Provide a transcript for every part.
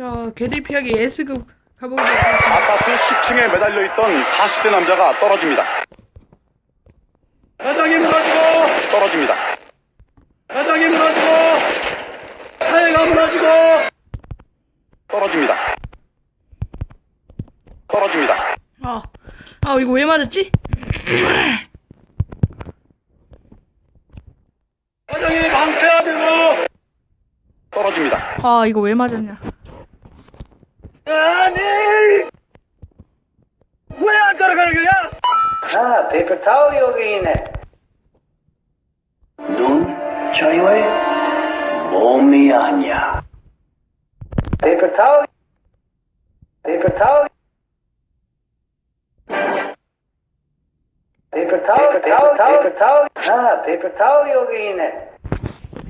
자, 개들 피하기 S급 가보도록 하겠습니다. 아파트 10층에 매달려 있던 40대 남자가 떨어집니다. 사장이 무너지고 떨어집니다. 사장이 무너지고 차에가 무너지고 떨어집니다. 떨어집니다. 아, 아, 이거 왜 맞았지? 사장이 방패야 되고 떨어집니다. 아, 이거 왜 맞았냐? 그 타오역에 있네. 눈? 저희의 몸이 아니야 깨끗하오 깨끗하오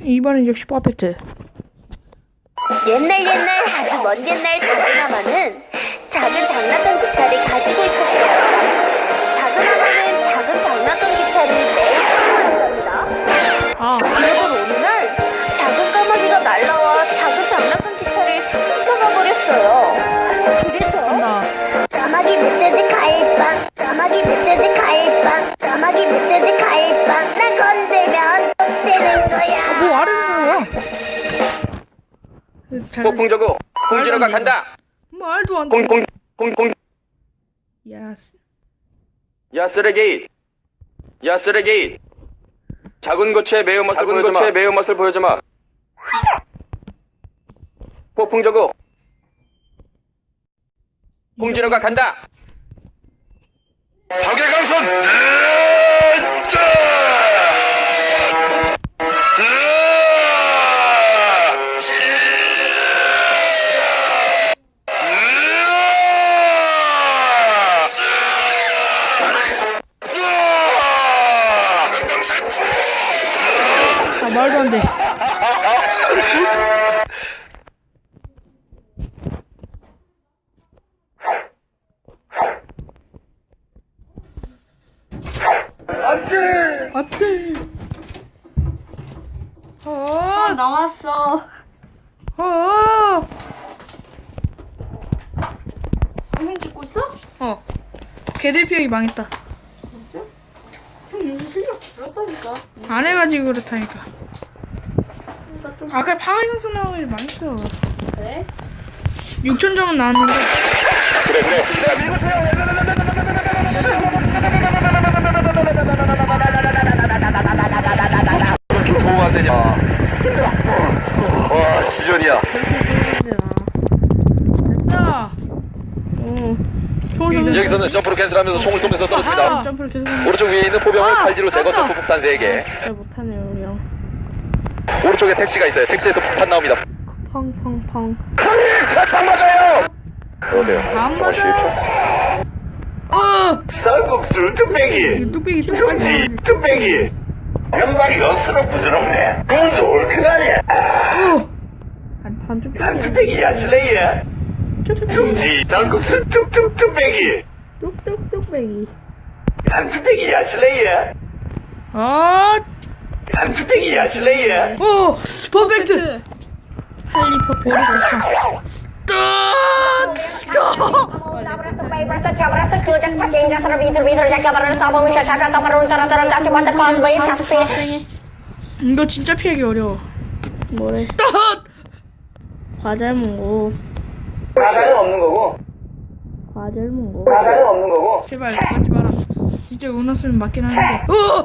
이번 은 역시 퍼펙트. 옛날 옛날 아주 먼 옛날 동남아는 작은 장난감 비타를 가지고 있었어요. 까마귀 멧돼지 가일빵 까마귀 멧돼지 가일빵 까마귀 멧돼지 가일빵 난 건들면 되는 거야. 뭐 아래로 들어가? 잘, 폭풍저구 공진호가 간다. 말도 안 돼. 공공공공. 야, 야 쓰레기 야 쓰레기 작은 고추의 매운맛을 보여주마. 고추의 매운맛을 보여주마. 폭풍저구 홍진호가 간다. 박예강선 아, 어, 나왔어. 어, 형 찍고 있어? 어. 개들 피하기 망했다. 형 요즘 실력 줄었다니까. 안 해가지고 그렇다니까. 아까 파이강스 나오길 망했어. 그래? 6천 점은 나왔는데 안 되냐. 와, 시전이야. 됐다. 오. 총을 쏘면서. 여기서는 점프로 캔슬하면서 총을 쏘면서 아, 떨어집니다. 점프를 계속. 하는 오른쪽 위에 있는 포병을 아, 칼질로 제거 아, 점프 폭탄 3개. 잘 못하네요, 우리 형. 오른쪽에 택시가 있어요. 택시에서 폭탄 나옵니다. 펑펑펑. 딱 맞아요 어때요? 안? 맞아. 어! 쌀국수 뚝배기 뚝배기 나와야지. 뚝배기 양말이 억수로 부드럽네 그것도 얼큰하네 한 뚝배기. 한뚝배기 야 슬레이야 중지 쌀국수 뚝뚝 뚝배기 똑똑똑배기. 감지땡이 하실래요? 어? 감지땡이 하실래요? 오, 퍼펙트. 헬리퍼 볼이 좋다. 이거 진짜 피하기 어려워. 뭐래? 따! 과자 먹고. 과자는 없는 거고. 과자 먹고. 과자는 없는 거고 제발 맞지 마라. 진짜 원했으면 맞긴 하는데. 어! 어!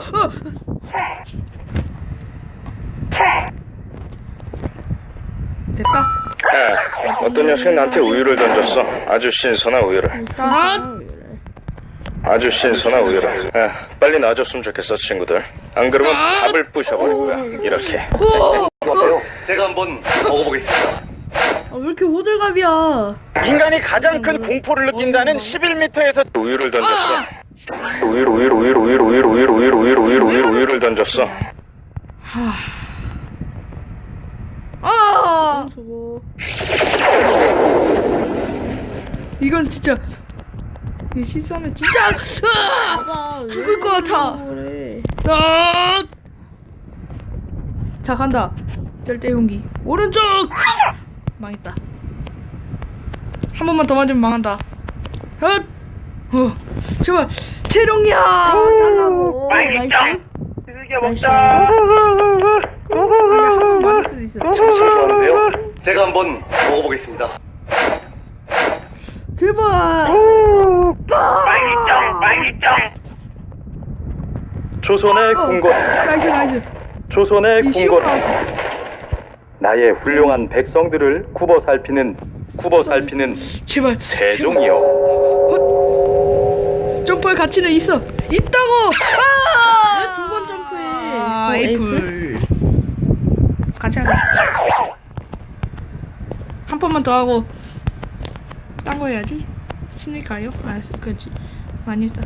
됐다. 어떤 녀석이 나한테 우유를 던졌어. 아주 신선한 우유를. 딱! 아주 신선한 우유를. 야, 빨리 놔줬으면 좋겠어, 친구들. 안 그러면 밥을 부셔버릴 거야. 이렇게. 어! 어! 제가 한번 먹어보겠습니다. 아, 왜 이렇게 호들갑이야? 인간이 가장 큰 공포를 느낀다는 11m에서 우유를 던졌어. 우유를, 우유를, 우유를, 우유를, 우유를, 우유를, 우유를, 우유를, 우유를, 우유를, 우유를 던졌어. 아! 이건 진짜 이거 실수하면 진짜 으아! 죽을 것 같아. 아! 자 간다. 절대 용기 오른쪽 망했다. 한 번만 더 맞으면 망한다. 헛! 어, 제발, 재룡이야! 달라고. 나이스. 나이스. 한번 맞을 수도 있어. 저 참 좋아하는데요. 제가 한번 먹어보겠습니다. 제발! 조선의 궁궐, 나이스, 나이스. 조선의 이 궁궐. 나왔어. 나의 훌륭한 백성들을 굽어 살피는 굽어 살피는 제발. 세종이요. 점프할 가치는 있어. 있다고! 아! 왜두번 점프해? 아, 어, 에이플. 같이 하자. 한 번만 더 하고 딴 거 해야지. 심리가요? 알았어, 그지. 많이 했다.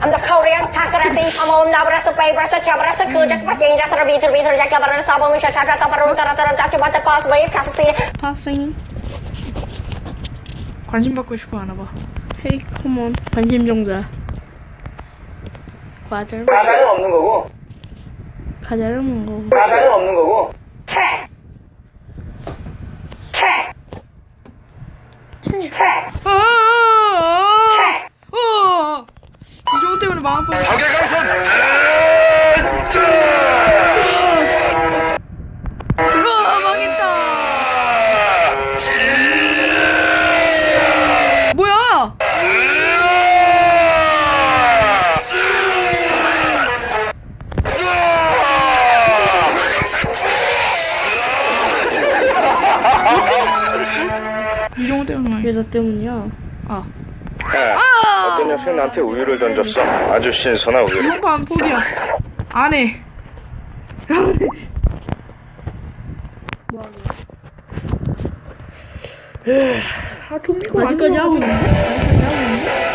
Untuk Korean Sakarating sama Umna berasa pay berasa cabrasa kerja seperti yang dasar bitir bitir jaga berasa sama misal caca atau perlu tara tara caca mata pas bayi kasih 파생. 관심 받고 싶어 하나 봐. 헤이 컴온. 관심 종자. 과자를 가가는 없는 거고. 과자를 먹어. 가가는 없는 거고. 아! 아! 아! 때문에 망한 뻔. 박예강선 아, 망했다. 뭐야? 이정 때문에 나 때문이야? 아, 아, 어떤 녀석이 나한테 우유를 던졌어. 아주 신선한 우유. 이번 포기야. 안 해. 아, 좀비고 아직까지 하고 있는데? 아직까지 하고 있는데?